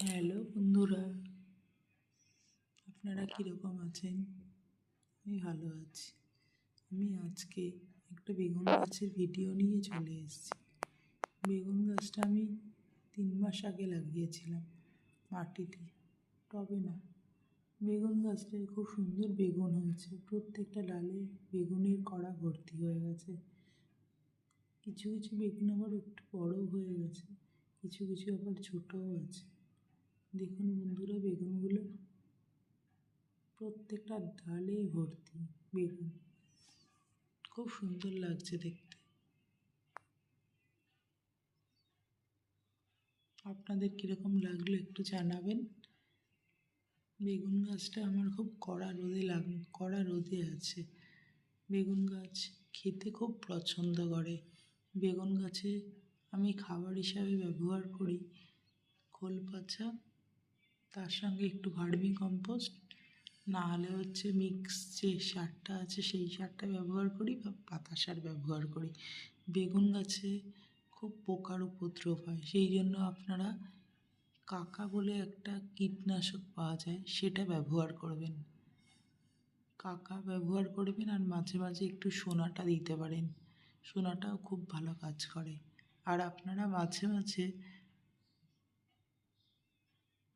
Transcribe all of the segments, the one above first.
Hello বন্ধুরা, আপনারা কীরকম আছেন? আমি ভালো আছি। আমি আজকে একটা বেগুন গাছের ভিডিও নিয়ে চলে এসেছি। বেগুন গাছটা আমি তিন মাস আগে লাগিয়েছিলাম মাটিতে টবে না। বেগুন গাছটায় খুব সুন্দর বেগুন হয়েছে। প্রত্যেকটা ডালে বেগুনের কড়া ভর্তি হয়ে গেছে। কিছু কিছু বেগুন আবার একটু বড়ও হয়ে গেছে, কিছু কিছু আবার ছোটও আছে। দেখুন বন্ধুরা, বেগুনগুলো প্রত্যেকটা ডালে ভর্তি বেগুন। খুব সুন্দর লাগছে দেখতে। আপনাদের কীরকম লাগল একটু জানাবেন। বেগুন গাছটা আমার খুব কড়া রোদে লাগ, কড়া রোদে আছে। বেগুন গাছ খেতে খুব পছন্দ করে। বেগুন গাছে আমি খাবার হিসাবে ব্যবহার করি। খোল পাচা তার সঙ্গে একটু ভার্মি কম্পোস্ট, না হলে হচ্ছে মিক্স যে সারটা আছে সেই সারটা ব্যবহার করি বা পাতা সার ব্যবহার করি। বেগুন গাছে খুব পোকার উপদ্রব হয়, সেই জন্য আপনারা কাকা বলে একটা কীটনাশক পাওয়া যায়, সেটা ব্যবহার করবেন। কাকা ব্যবহার করবেন আর মাঝে মাঝে একটু সোনাটা দিতে পারেন। সোনাটাও খুব ভালো কাজ করে। আর আপনারা মাঝে মাঝে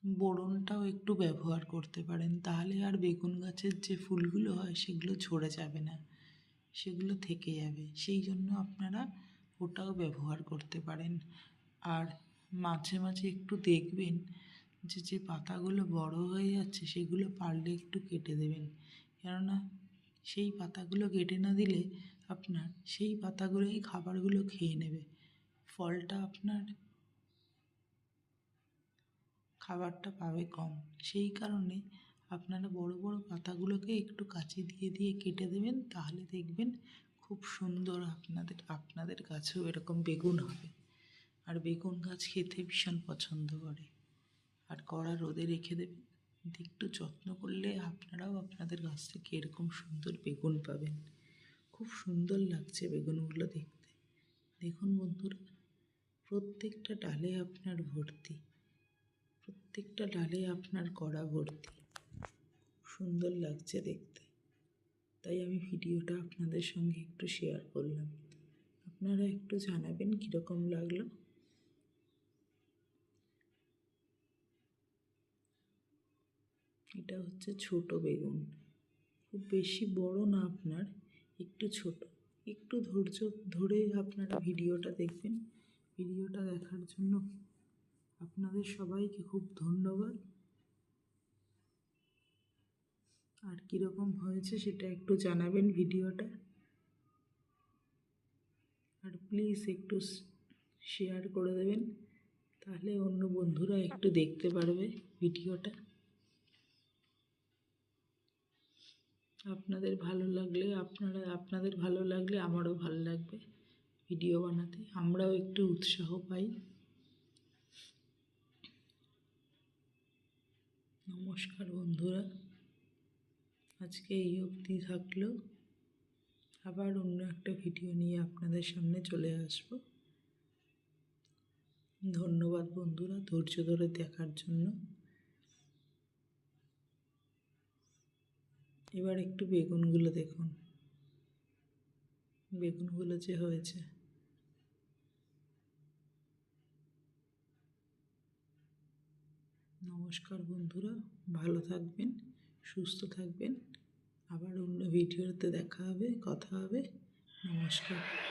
বোরনটাও একটু ব্যবহার করতে পারেন, তাহলে আর বেগুন গাছের যে ফুলগুলো হয় সেগুলো ঝরে যাবে না, সেগুলো থেকে যাবে। সেই জন্য আপনারা ওটাও ব্যবহার করতে পারেন। আর মাঝে মাঝে একটু দেখবেন যে যে পাতাগুলো বড় হয়ে যাচ্ছে সেগুলো পারলে একটু কেটে দেবেন। কেননা সেই পাতাগুলো কেটে না দিলে আপনার সেই পাতাগুলোই খাবারগুলো খেয়ে নেবে। ফলটা আপনার খাবারটা পাবে কম। সেই কারণে আপনারা বড় বড় পাতাগুলোকে একটু কাঁচি দিয়ে দিয়ে কেটে দেবেন, তাহলে দেখবেন খুব সুন্দর আপনাদের আপনাদের গাছেও এরকম বেগুন হবে। আর বেগুন গাছ খেতে ভীষণ পছন্দ করে। আর কড়া রোদে রেখে দেবেন। একটু যত্ন করলে আপনারাও আপনাদের গাছ থেকে এরকম সুন্দর বেগুন পাবেন। খুব সুন্দর লাগছে বেগুনগুলো দেখতে। দেখুন বন্ধুরা, প্রত্যেকটা ডালে আপনার ভর্তি। প্রত্যেকটা ডালে আপনার কড়া ভর্তি। সুন্দর লাগছে দেখতে। তাই আমি ভিডিওটা আপনাদের সঙ্গে একটু শেয়ার করলাম। আপনারা একটু জানাবেন কীরকম লাগল। এটা হচ্ছে ছোট বেগুন। খুব বেশি বড় না আপনার, একটু ছোট। একটু ধৈর্য ধরে আপনারা ভিডিওটা দেখবেন। ভিডিওটা দেখার জন্য আপনাদের সবাইকে খুব ধন্যবাদ। আর কীরকম হয়েছে সেটা একটু জানাবেন ভিডিওটা। আর প্লিজ একটু শেয়ার করে দেবেন, তাহলে অন্য বন্ধুরা একটু দেখতে পারবে ভিডিওটা। আপনাদের ভালো লাগলে, আপনারা, আপনাদের ভালো লাগলে আমারও ভালো লাগবে ভিডিও বানাতে। আমরাও একটু উৎসাহ পাই। নমস্কার বন্ধুরা। আজকে এই অবধি থাকল। আবার অন্য একটা ভিডিও নিয়ে আপনাদের সামনে চলে আসব। ধন্যবাদ বন্ধুরা ধৈর্য ধরে দেখার জন্য। এবার একটু বেগুনগুলো দেখুন। বেগুনগুলো যে হয়েছে। নমস্কার বন্ধুরা ভালো থাকবেন সুস্থ থাকবেন। আবার অন্য ভিডিওতে দেখা হবে কথা হবে। নমস্কার।